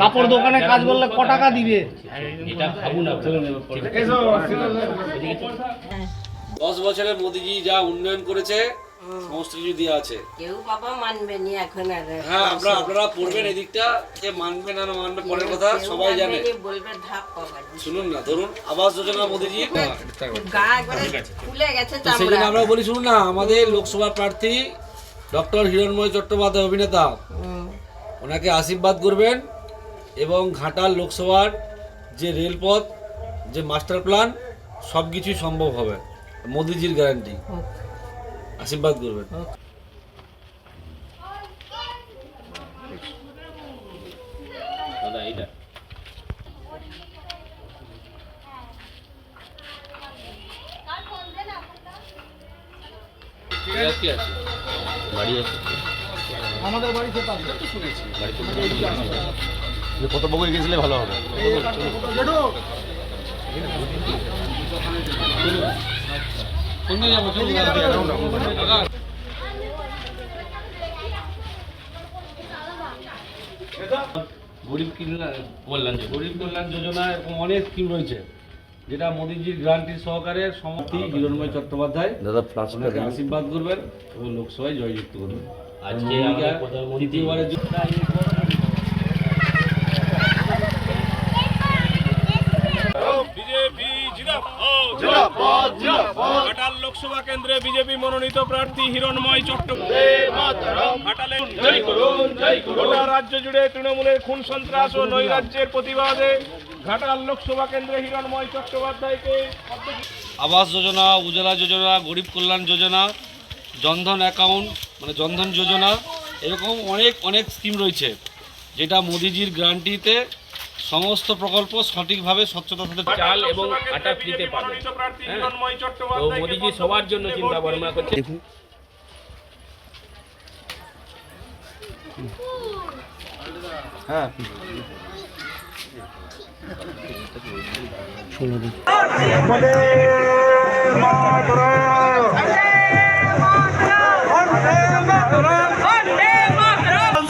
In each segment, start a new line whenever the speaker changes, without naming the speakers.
কাপড় দোকানে কাজ করলে ক টাকা দিবে?
এটা ভাবুন
দশ বছরের মোদিজি যা উন্নয়ন করেছে সমস্ত কিছু দিয়ে আছে।
কেউ বাবা মানবে নি এখন আর।
হ্যাঁ আপনারা আপনারা পড়বেন এদিকটা যে মানবে না না মানবে পরের কথা সবাই জানে।
বলবে ধাপ পাবা
শুনুন না ধরুন আবাস যোজনা মোদিজি
গা একবারে ফুলে গেছে
তো সেই আমরা বলি শুনুন না আমাদের লোকসভা প্রার্থী ডক্টর হিরণময় চট্টোপাধ্যায় অভিনেতা। ওনাকে আশীর্বাদ করবেন এবং ঘাটাল লোকসভার যে রেলপথ যে মাস্টার প্ল্যান সব কিছুই সম্ভব হবে। মোদিজির গ্যারান্টি। আশীর্বাদ করবেন।
এইটা।
আছে?
বাড়ি আছে।
আমাদের বাড়িতে পাবে
বাড়িতে কত বগল গেছিলে ভালো হবে।
গরিব কল্যাণ
যে
গরিব কল্যাণ যোজনা এরকম অনেক স্কিম রয়েছে যেটা মোদীজির গ্রান্টি সহকারে সমাপ্তি হিরণময় চট্টোপাধ্যায়
দাদা
আশীর্বাদ করবেন এবং লোকসভায় জয়যুক্ত করবেন।
আজকে
মোদিকে
প্রধানমন্ত্রী
দ্বিতীয়বারের জন্য
বিজেপি জিন্দাবাদ ঘাটাল লোকসভা কেন্দ্রে বিজেপি মনোনীত প্রার্থী হিরণময় চট্টোপাধ্যায়। ঘাটালে জয় করুন জয় করুন। গোটা রাজ্য জুড়ে তৃণমূলের খুন সন্ত্রাস ও নৈরাজ্যের প্রতিবাদে ঘাটাল লোকসভা কেন্দ্রে হিরণময় চট্টোপাধ্যায়কে
আবাস যোজনা উজ্জ্বলা যোজনা গরিব কল্যাণ যোজনা জনধন অ্যাকাউন্ট মানে জনধন যোজনা এরকম অনেক অনেক স্কিম রয়েছে। যেটা মোদিজির গ্রান্টিতে সমস্ত প্রকল্প সঠিকভাবে স্বচ্ছতার সাথে
চাল এবং আটা ফ্রিতে
প্রার্থী
হ্যাঁ। তো মোদিজি সবার জন্য চিন্তা ভাবনা করছে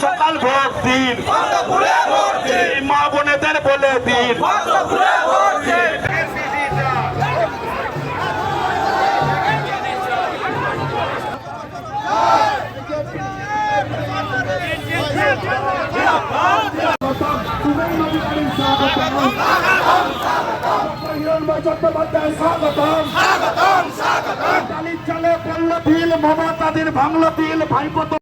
সকাল ভোট দিন। মা বোনেদের বলে দিন। চট্টোপাধ্যায় স্বাগতম স্বাগতম। স্বাগতম চালে পড়ল দিল মমতাদের ভাঙলো দিল ভাইপো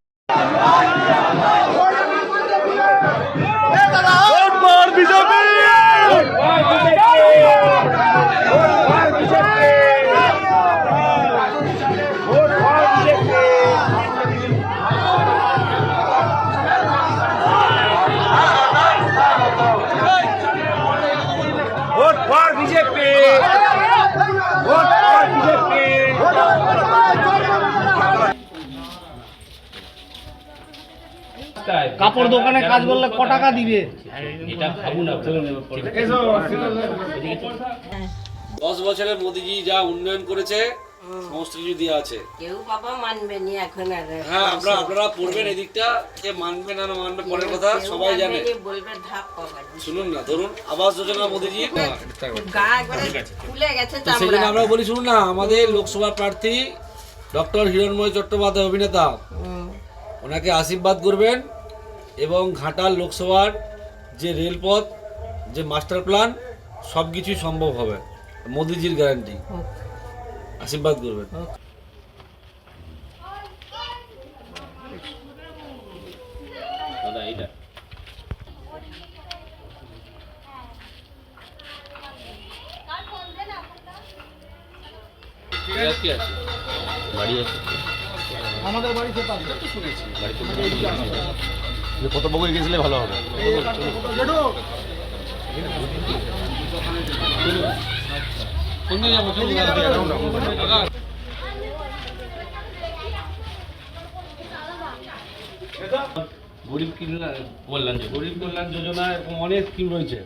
কাপড় দোকানে কাজ করলে ক টাকা দিবে?
এটা ভাবুন
দশ বছরের মোদিজি যা উন্নয়ন করেছে সমস্ত কিছু দিয়ে আছে।
কেউ বাবা মানবে নি এখন আর।
হ্যাঁ আপনারা আপনারা পড়বেন এদিকটা যে মানবে না না মানবে পরের কথা সবাই
মানবে
জানে
বলবে ধাপ পাবা
শুনুন না ধরুন আবাস যোজনা মোদিজি।
গা একবারে ফুলে গেছে
তো সেই আমরা বলি শুনুন না আমাদের লোকসভা প্রার্থী ডক্টর হিরণময় চট্টোপাধ্যায় অভিনেতা। ওনাকে আশীর্বাদ করবেন। এবং ঘাটাল লোকসভার যে রেলপথ যে মাস্টার প্ল্যান সব কিছুই সম্ভব হবে। মোদিজির গ্যারান্টি। আশীর্বাদ করবেন।
বাড়ি আছে
আমাদের বাড়িতে পাবে।
বাড়িতে কত বগল গেছিলে ভালো হবে।
গরিব কল্যাণ গরিব কল্যাণ যোজনা এরকম অনেক স্কিম রয়েছে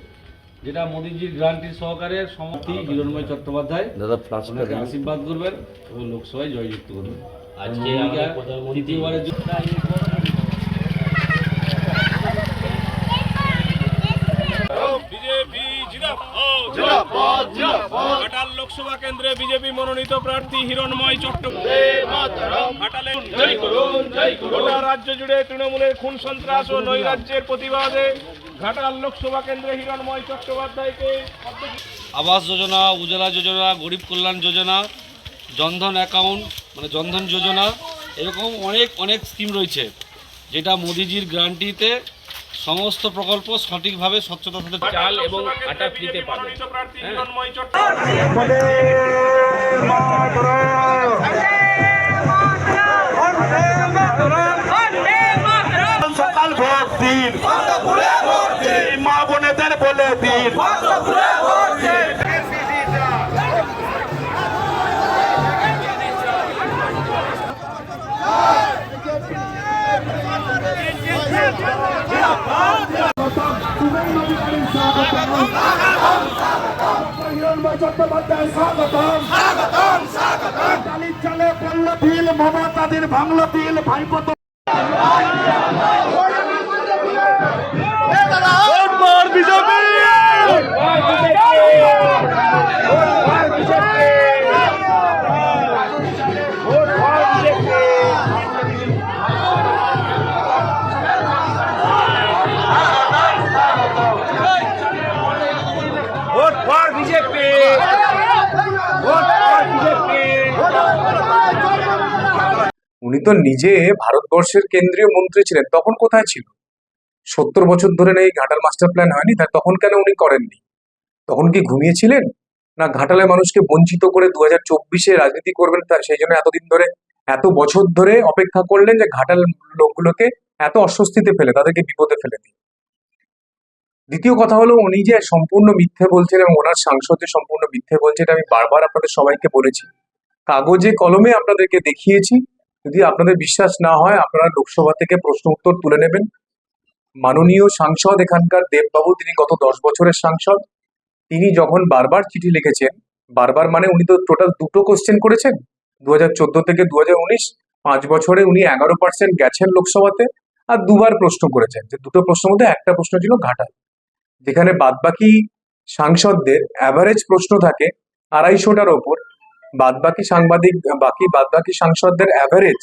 যেটা মোদীজির গ্রান্টি সহকারে সমাপ্তি হিরণময় চট্টোপাধ্যায়
দাদা ফ্লাশ
আশীর্বাদ করবেন এবং লোকসভায় জয়যুক্ত করবেন।
আজকে
মোদিকে
প্রধানমন্ত্রী
মনোনীত প্রার্থী হিরণময় চট্টোপাধ্যায়। ঘাটালে জয় করুন জয় করুন। গোটা রাজ্য জুড়ে তৃণমূলের খুন সন্ত্রাস ও নৈরাজ্যের প্রতিবাদে ঘাটাল লোকসভা কেন্দ্রে হিরণময় চট্টোপাধ্যায়কে
আবাস যোজনা উজালা যোজনা গরিব কল্যাণ যোজনা জনধন অ্যাকাউন্ট মানে জনধন যোজনা এরকম অনেক অনেক স্কিম রয়েছে। যেটা মোদিজির গ্রান্টিতে সমস্ত প্রকল্প সঠিকভাবে স্বচ্ছতার সাথে
চাল এবং আটা ফ্রিতে
হিরণময় চট্টোপাধ্যায়
সকাল ভোট দিন। মা বোনেদের বলে দিন। চট্টোপাধ্যায় স্বাগতম। স্বাগতম স্বাগতম চালে বিল মমতাদের ভাঙল বিল ভাইপো
উনি তো নিজে ভারতবর্ষের কেন্দ্রীয় মন্ত্রী ছিলেন, তখন কোথায় ছিল? সত্তর বছর ধরে এই ঘাটাল মাস্টার প্ল্যান হয়নি তাই তখন কেন উনি করেননি? তখন কি ঘুমিয়েছিলেন? না ঘাটালের মানুষকে বঞ্চিত করে দু হাজার চব্বিশে রাজনীতি করবেন তার সেই জন্য এতদিন ধরে, এত বছর ধরে অপেক্ষা করলেন যে ঘাটাল লোকগুলোকে এত অস্বস্তিতে ফেলে, তাদেরকে বিপদে ফেলে দিয়ে। দ্বিতীয় কথা হলো, উনি যে সম্পূর্ণ মিথ্যে বলছেন এবং ওনার সাংসদ যে সম্পূর্ণ মিথ্যে বলছে এটা আমি বারবার আপনাদের সবাইকে বলেছি। কাগজে কলমে আপনাদেরকে দেখিয়েছি যদি আপনাদের বিশ্বাস না হয়, আপনারা লোকসভা থেকে প্রশ্ন উত্তর তুলে নেবেন। মাননীয় সাংসদ এখানকার দেববাবু, তিনি গত দশ বছরের সাংসদ। তিনি যখন বারবার চিঠি লিখেছেন, বারবার মানে উনি তো টোটাল দুটো কোশ্চেন করেছেন। দু চোদ্দ থেকে দু হাজার উনিশ, পাঁচ বছরে উনি এগারো পার্সেন্ট গেছেন লোকসভাতে আর দুবার প্রশ্ন করেছেন যে দুটো প্রশ্নের মধ্যে একটা প্রশ্ন ছিল ঘাটাল। যেখানে বাদবাকি সাংসদদের অ্যাভারেজ প্রশ্ন থাকে আড়াইশোটার ওপর। বাদবাকি সাংবাদিক বাকি বাদবাকি সাংসদদের অ্যাভারেজ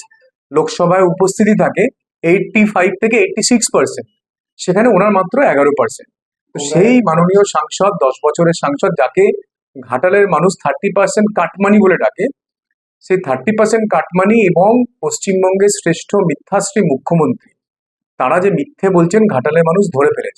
লোকসভায় উপস্থিতি থাকে এইটটি ফাইভ থেকে এইটটি সিক্স পার্সেন্ট সেখানে ওনার মাত্র এগারো পার্সেন্ট তো সেই মাননীয় সাংসদ দশ বছরের সাংসদ যাকে ঘাটালের মানুষ থার্টি পার্সেন্ট কাটমানি বলে ডাকে সেই থার্টি পার্সেন্ট কাটমানি এবং পশ্চিমবঙ্গের শ্রেষ্ঠ মিথ্যাশ্রী মুখ্যমন্ত্রী তারা যে মিথ্যে বলছেন ঘাটালের মানুষ ধরে ফেলেছে।